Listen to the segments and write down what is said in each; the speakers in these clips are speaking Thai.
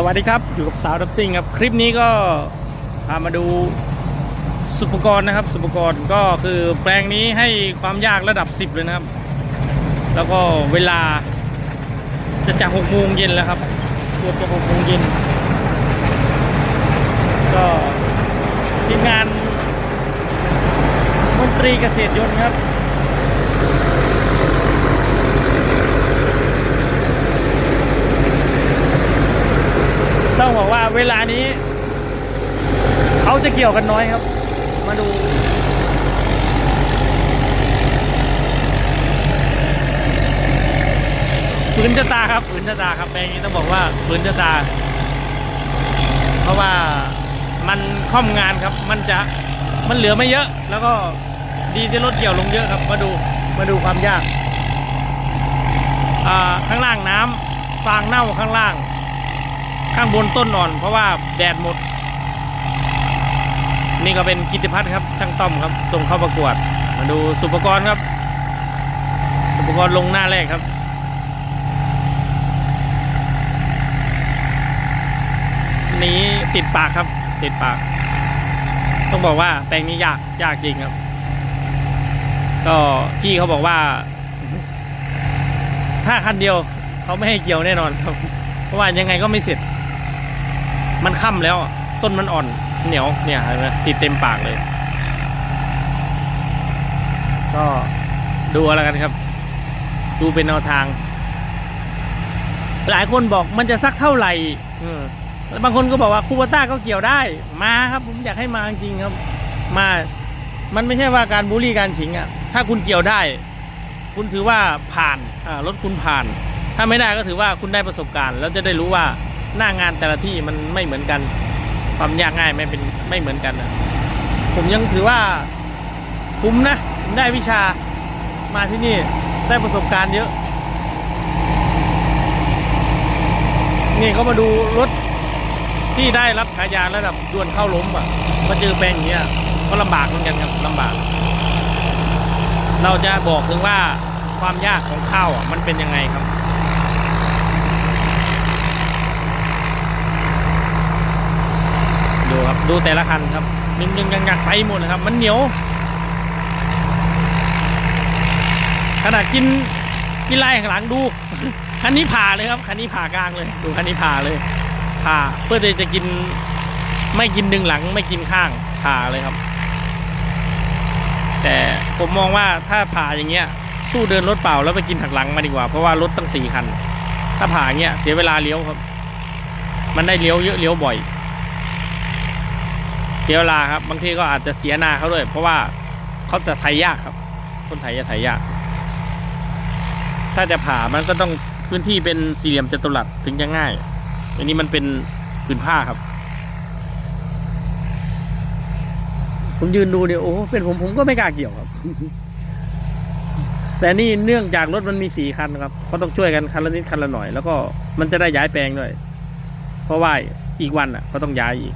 สวัสดีครับ อยู่กับสาวดับซิงครับ คลิปนี้ก็พามาดูสุปกรณ์นะครับ สุปกรณ์ก็คือแปลงนี้ให้ความยากระดับ 10 เลยนะครับ แล้วก็เวลาจะจาก6โมงเย็นแล้วครับเกือบจะ6โมงเย็นก็ทีมงานมนตรีเกษตรยนต์ครับ ต้องบอกว่าเวลานี้ เขาจะเกี่ยวกันน้อยครับ มาดู ฝืนชะตาครับ ฝืนชะตาครับแปลงนี้ต้องบอกว่าฝืนชะตา เพราะว่ามันค่อมงานครับ มันจะมันเหลือไม่เยอะ แล้วก็ดีที่รถเกี่ยวลงเยอะครับ มาดูมาดูความยาก ข้างล่างน้ำฟางเน่าข้างล่าง ข้างบนต้นอ่อน เพราะว่าแดดหมด นี่ก็เป็นกิติพัฒน์ครับ ช่างต้อมครับ ส่งเข้าประกวด มาดูสุปกรณ์ครับ สุปกรณ์ลงหน้าแรกครับนี้ติดปากครับ ติดปาก ต้องบอกว่าแปลงนี้ยากยากจริงครับ ก็พี่เขาบอกว่า ถ้าคันเดียวเขาไม่ให้เกี่ยวแน่นอนครับ เพราะว่ายังไงก็ไม่เสร็จ มันค่ำแล้ว ต้นมันอ่อนเหนียวเนี่ยนไหมติดเต็มปากเลย ก็ดูอาละกันครับ ดูเป็นแนวทาง หลายคนบอกมันจะสักเท่าไหร่แล้วบางคนก็บอกว่าคูเปต้าก็เกี่ยวได้ มาครับ ผมอยากให้มาจริงครับ มา มันไม่ใช่ว่าการบูลลี่การฉิงอะ ถ้าคุณเกี่ยวได้ คุณถือว่าผ่านอ่ารถคุณผ่าน ถ้าไม่ได้ก็ถือว่าคุณได้ประสบการณ์ แล้วจะได้รู้ว่า หน้างานแต่ละที่มันไม่เหมือนกัน ความยากง่ายไม่เป็นไม่เหมือนกันนะผมยังถือว่าคุ้มนะผมได้วิชามาที่นี่ได้ประสบการณ์เยอะ นี่เขามาดูรถที่ได้รับฉายาระดับดวนเข้าล้มอะมาเจอแปลงอย่างเงี้ยก็ลำบากเหมือนกันครับลำบาก เราจะบอกถึงว่าความยากของข้าวมันเป็นยังไงครับ ดูแต่ละคันครับยังยังยังอยากไปหมดเลยครับ มันเหนียว ขนาดกินกินไล่ข้างหลังดูคันนี้ผ่าเลยครับคันนี้ผ่ากลางเลย ดูคันนี้ผ่าเลย ผ่าเพื่อจะกินไม่กินดึงหลังไม่กินข้างผ่าเลยครับ แต่ผมมองว่าถ้าผ่าอย่างเงี้ย สู้เดินรถเปล่าแล้วไปกินหักหลังมาดีกว่า เพราะว่ารถตั้งสี่คัน ถ้าผ่าเงี้ยเสียเวลาเลี้ยวครับ มันได้เลี้ยวเยอะเลี้ยวบ่อย เสียเวลาครับ บางทีก็อาจจะเสียนาเขาด้วย เพราะว่าเขาจะไถยากครับ คนไถจะไถยาก ถ้าจะผ่ามันก็ต้องพื้นที่เป็นสี่เหลี่ยมจัตุรัสถึงจะง่าย อันนี้มันเป็นผืนผ้าครับ ผมยืนดูเนี่ยโอ้เป็นผมผมก็ไม่กล้าเกี่ยวครับ แต่นี่เนื่องจากรถมันมีสี่คันครับก็ต้องช่วยกันคันละนิดคันละหน่อย แล้วก็มันจะได้ย้ายแปลงด้วย เพราะว่าอีกวันอะ ก็ต้องย้ายอีก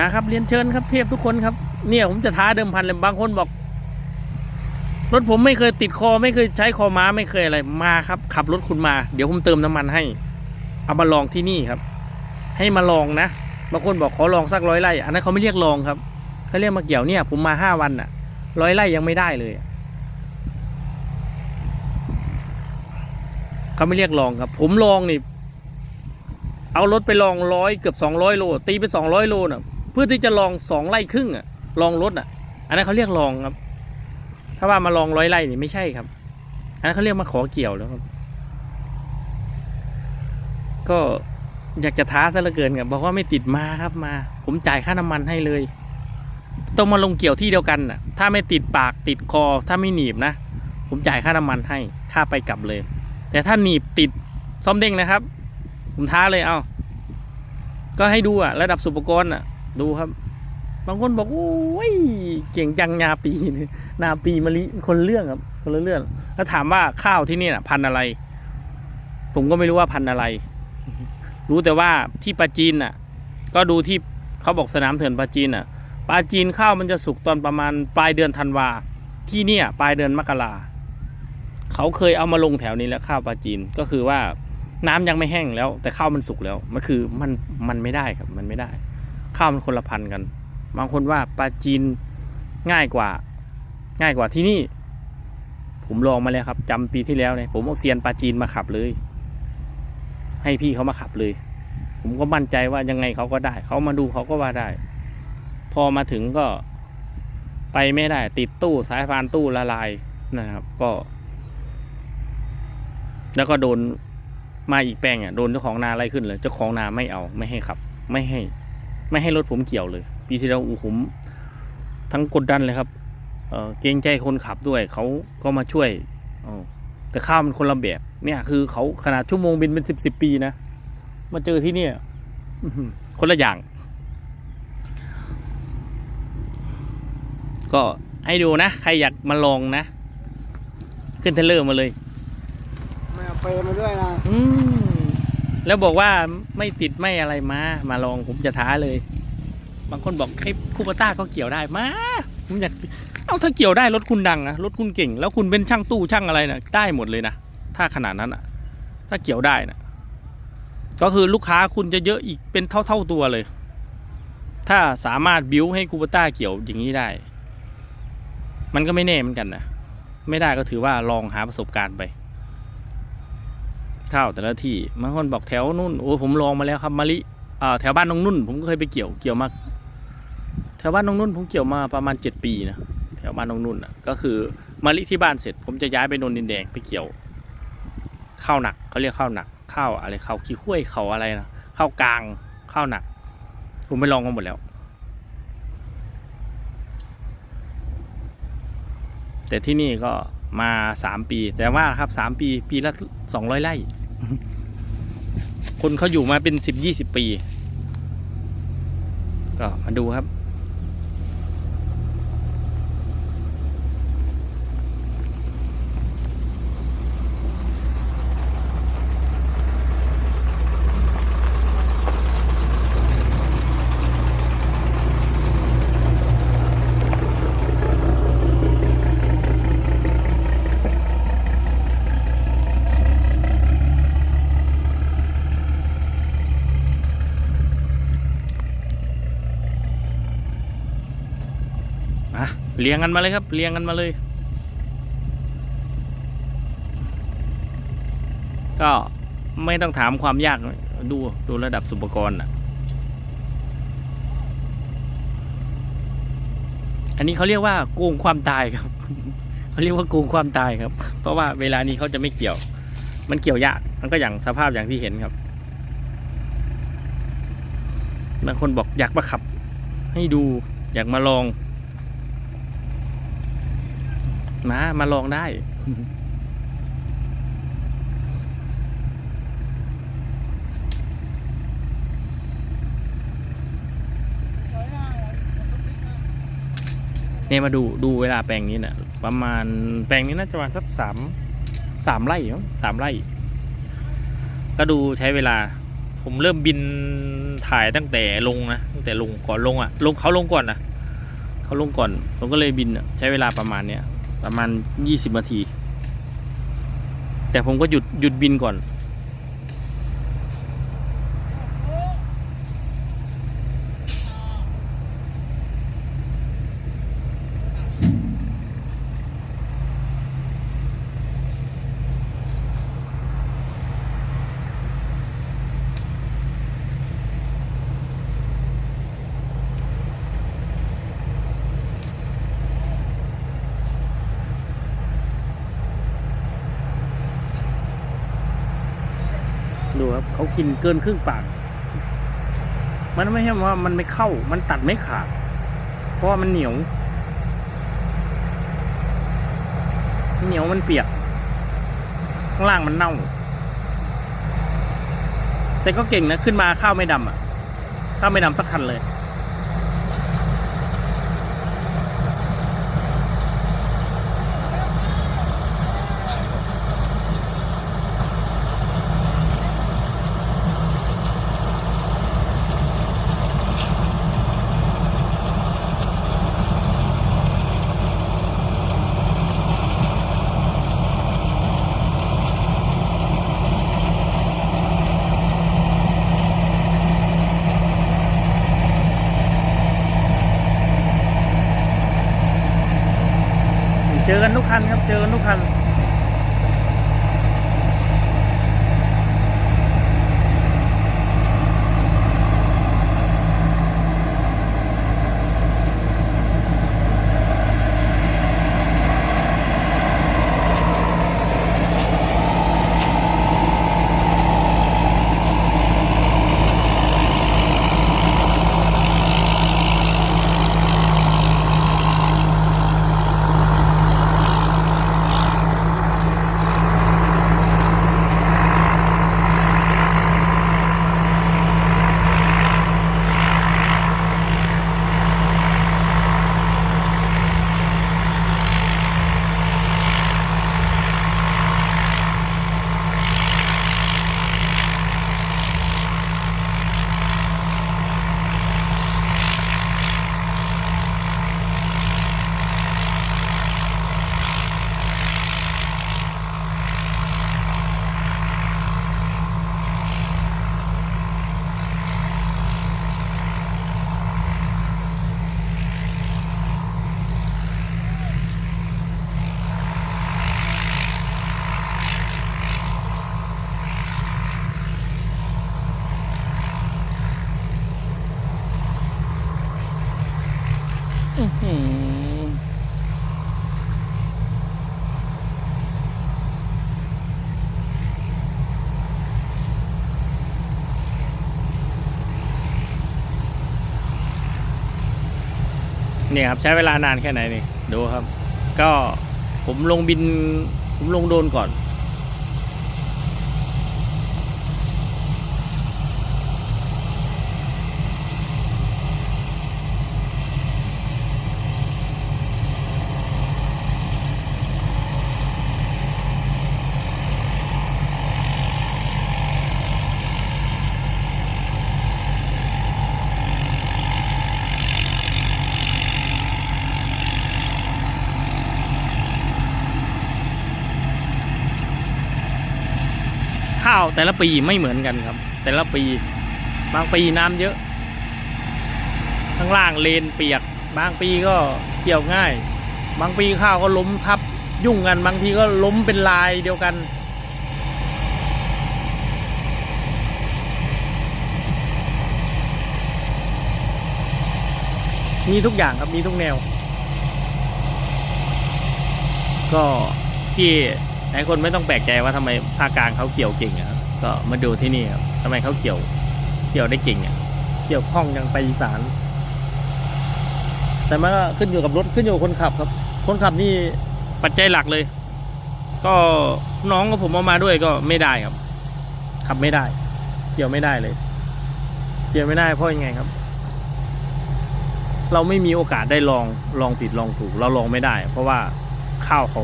นะครับเรียนเชิญครับเทพทุกคนครับ เนี่ยผมจะท้าเดิมพันเลยบางคนบอก รถผมไม่เคยติดคอ ไม่เคยใช้คอม้าไม่เคยอะไรมาครับ ขับรถคุณมา เดี๋ยวผมเติมน้ำมันให้ เอามาลองที่นี่ครับ ให้มาลองนะบางคนบอกขอลองสักร้อยไร่อันนั้นเขาไม่เรียกลองครับเขาเรียกมาเกี่ยวเนี่ย ผมมาห้าวันอะร้อยไร่ยังไม่ได้เลยเขาไม่เรียกลองครับ ผมลองนี่เอารถไปลองร้อยเกือบสองร้อยโลตีไปสองร้อยโลน่ะ เพื่อที่จะลองสองไร่ครึ่งอะลองรถอะอันนั้นเขาเรียกลองครับ ถ้าว่ามาลองร้อยไร่นี่ไม่ใช่ครับ อันนั้นเขาเรียกมาขอเกี่ยวแล้วครับ ก็อยากจะท้าซะเหลือเกินครับบอกว่าไม่ติดมาครับมา ผมจ่ายค่าน้ำมันให้เลย ต้องมาลงเกี่ยวที่เดียวกันน่ะ ถ้าไม่ติดปากติดคอ ถ้าไม่หนีบนะ ผมจ่ายค่าน้ำมันให้ค่าไปกลับเลย แต่ถ้าหนีบติดซ่อมเด้งนะครับ ผมท้าเลยเอาก็ให้ดูอะระดับสุปกรณ์อะ ดูครับ บางคนบอกโอ้ยเก่งจังนาปีนี่นาปีมะลิคนเรื่องครับ คนละเรื่องแล้วถามว่าข้าวที่นี่นะพันอะไร ผมก็ไม่รู้ว่าพันอะไร รู้แต่ว่าที่ปาจีนน่ะ ก็ดูที่เขาบอกสนามเถื่อนปาจีนน่ะปาจีนข้าวมันจะสุกตอนประมาณปลายเดือนธันวาที่เนี่ยปลายเดือนมกราเขาเคยเอามาลงแถวนี้แล้วข้าวปาจีนก็คือว่าน้ำยังไม่แห้งแล้ว แต่ข้าวมันสุกแล้ว มันคือมันมันไม่ได้ครับมันไม่ได้ ข้าวมันคนละพันกัน บางคนว่าปลาจีนง่ายกว่า ง่ายกว่าที่นี่ ผมลองมาแล้วครับจำปีที่แล้วเนี่ยผมเอาเซียนปลาจีนมาขับเลย ให้พี่เขามาขับเลย ผมก็มั่นใจว่ายังไงเขาก็ได้ เขามาดูเขาก็ว่าได้ พอมาถึงก็ไปไม่ได้ ติดตู้สายพานตู้ละลายนะครับ ก็ แล้วก็โดนมาอีกแปลงอะโดนเจ้าของนาไล่ขึ้นเลยเจ้าของนาไม่เอาไม่ให้ขับ ไม่ให้ ไม่ให้รถผมเกี่ยวเลย ปีที่แล้วอูผมทั้งกดดันเลยครับเออเกรงใจคนขับด้วยเขาก็มาช่วยเออแต่ข้าวมันคนละแบบเนี่ยคือเขาขนาดชั่วโมงบินเป็นสิบสิบปีนะมาเจอที่เนี่ยอื้อหือคนละอย่าง ก็ให้ดูนะ ใครอยากมาลองนะ ขึ้นเทรลเลอร์มาเลย ไม่เอาเปรย์มาด้วยนะ อืม แล้วบอกว่าไม่ติดไม่อะไรมา มาลองผมจะท้าเลย บางคนบอกไอ้คูปต้าก็เกี่ยวได้มาผมอยากเอาถ้าเกี่ยวได้รถคุณดังนะรถคุณเก่ง แล้วคุณเป็นช่างตู้ช่างอะไรนะได้หมดเลยนะถ้าขนาดนั้นอะถ้าเกี่ยวได้นะก็คือลูกค้าคุณจะเยอะอีกเป็นเท่าเท่าๆตัวเลย ถ้าสามารถบิวให้คูปต้าเกี่ยวอย่างนี้ได้ มันก็ไม่แน่เหมือนกันนะไม่ได้ก็ถือว่าลองหาประสบการณ์ไป ข้าวแต่ละที่บางคนบอกแถวนู่นโอ้ผมลองมาแล้วครับมะลิอ่าแถวบ้านน้องนุ่น ผมก็เคยไปเกี่ยวเกี่ยวมาแถวบ้านน้องนุ่นผมเกี่ยวมาประมาณเจ็ดปีนะแถวบ้านน้องนุ่นอะก็คือมะลิที่บ้านเสร็จ ผมจะย้ายไปนนดินแดงไปเกี่ยวข้าวหนักเขาเรียกข้าวหนักข้าวอะไรข้าวขี้ข้วยเขาอะไรนะข้าวกลางข้าวหนัก ผมไปลองมาหมดแล้ว แต่ที่นี่ก็มาสามปี แต่ว่าครับสามปี ปีละสองร้อยไร่ คนเขาอยู่มาเป็นสิบยี่สิบปี ก็มาดูครับ อะ เรียงกันมาเลยครับเรียงกันมาเลย ก็ไม่ต้องถามความยากดูดูระดับสุปกรณ์อะ อันนี้เขาเรียกว่าโกงความตายครับ เขาเรียกว่าโกงความตายครับ เพราะว่าเวลานี้เขาจะไม่เกี่ยว มันเกี่ยวยาก มันก็อย่างสภาพอย่างที่เห็นครับบางคนบอกอยากมาขับ ให้ดูอยากมาลอง มา มาลองได้ เนี่ยมาดูดูเวลาแปลงนี้นะประมาณแปลงนี้น่าจะประมาณสักสามสามไร่สามไร่ ก็ดูใช้เวลา ผมเริ่มบินถ่ายตั้งแต่ลงนะตั้งแต่ลงก่อนลงอะลงเขาลงก่อนนะเขาลงก่อน ผมก็เลยบินอะใช้เวลาประมาณเนี้ย ประมาณยี่สิบนาที แต่ผมก็หยุดหยุดบินก่อน ครับเขากินเกินครึ่งปาก มันไม่ใช่ว่ามันไม่เข้า มันตัดไม่ขาด เพราะว่ามันเหนียว เหนียวมันเปียก ข้างล่างมันเน่า แต่ก็เก่งนะ ขึ้นมาข้าวไม่ดำอะ ข้าวไม่ดำสักคันเลย คันครับเจอทุกคัน เนี่ยครับใช้เวลานานแค่ไหนนี่ดูครับ ก็ผมลงบินผมลงโดนก่อนาวแต่ละปีไม่เหมือนกันครับ แต่ละปีบางปีน้ำเยอะ ข้างล่างเลนเปียก บางปีก็เกี่ยวง่าย บางปีข้าวก็ล้มทับยุ่งกันบางทีก็ล้มเป็นลายเดียวกัน มีทุกอย่างครับมีทุกแนว ก็ที่หลายคนไม่ต้องแปลกใจว่าทำไมภาคกลางเขาเกี่ยวเก่งอะ ก็มาดูที่นี่ครับทำไมเขาเกี่ยว เกี่ยวได้เก่งอะเกี่ยวข้องยังไปอีสาน แต่มันก็ขึ้นอยู่กับรถขึ้นอยู่กับคนขับครับ คนขับนี่ปัจจัยหลักเลย ก็น้องกับผมเอามาด้วยก็ไม่ได้ครับ ขับไม่ได้ เกี่ยวไม่ได้เลย เกี่ยวไม่ได้เพราะยังไงครับ เราไม่มีโอกาสได้ลองลองผิดลองถูก เราลองไม่ได้ เพราะว่าข้าวเขา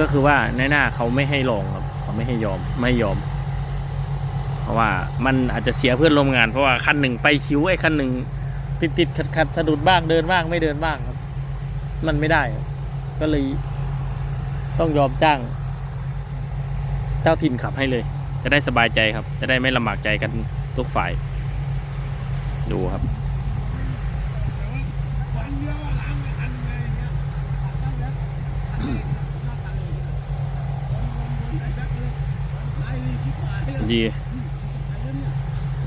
ก็คือว่าในหน้าเขาไม่ให้ลอง ไม่ให้ยอมไม่ยอม เพราะว่ามันอาจจะเสียเพื่อนร่วมงาน เพราะว่าคันหนึ่งไปคิ้วไอ้คันหนึ่งติดติดขัดขัดสะดุดบ้างเดินบ้างไม่เดินบ้างครับ มันไม่ได้ ก็เลย ต้องยอมจ้าง เจ้าถิ่นขับให้เลย จะได้สบายใจครับ จะได้ไม่ลำบากใจกันทุกฝ่าย ดูครับ วันเดียวล้างไม่ทันเลยเนี่ยตั้งแล้วหน้าตาเลยไอ้ที่ขวาเลย ดี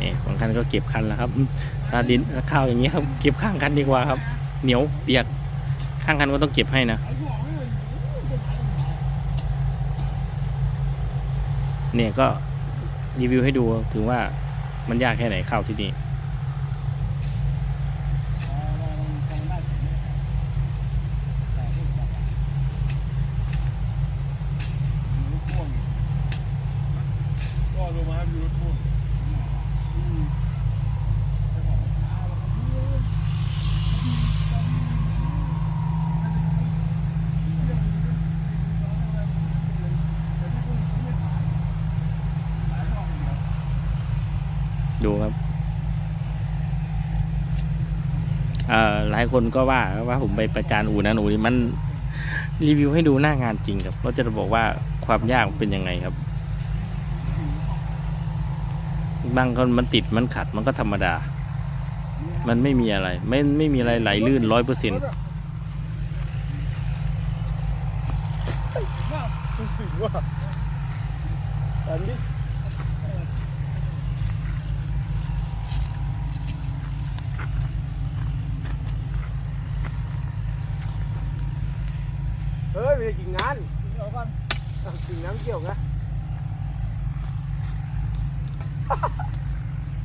นี่บางคันก็เก็บคันแล้วครับ ถ้าดินถ้าข้าวอย่างนี้ครับเก็บข้างคันดีกว่าครับ เหนียวเปียกข้างคันก็ต้องเก็บให้นะเนี่ยก็รีวิวให้ดูถึงว่ามันยากแค่ไหนข้าวที่นี่ ก็ลงมาอยู่รถพ่วงดูครับเอ่อหลายคนก็ว่าว่าผมไปประจานอูนะอูนี่มันรีวิวให้ดูหน้างานจริงครับ เราจะบอกว่าความยากเป็นยังไงครับ บางคนมันติดมันขัดมันก็ธรรมดา มันไม่มีอะไร ไม่ไม่มีอะไรไหลลื่นร้อยเปอร์เซ็นต์เฮ้ยไปกินงานกินน้ำเกี่ยวไง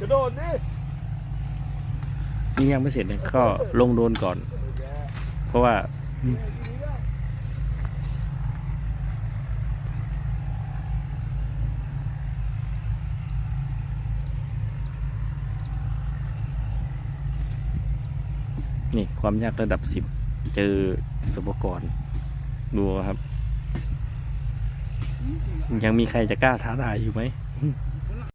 กระโดดดินี่ยังไม่เสร็จเลยก็ลงโดนก่อน เพราะว่า นี่ความยากระดับสิบเจอสุปกรณ์ดูครับ ยังมีใครจะกล้าท้าทายอยู่ไหม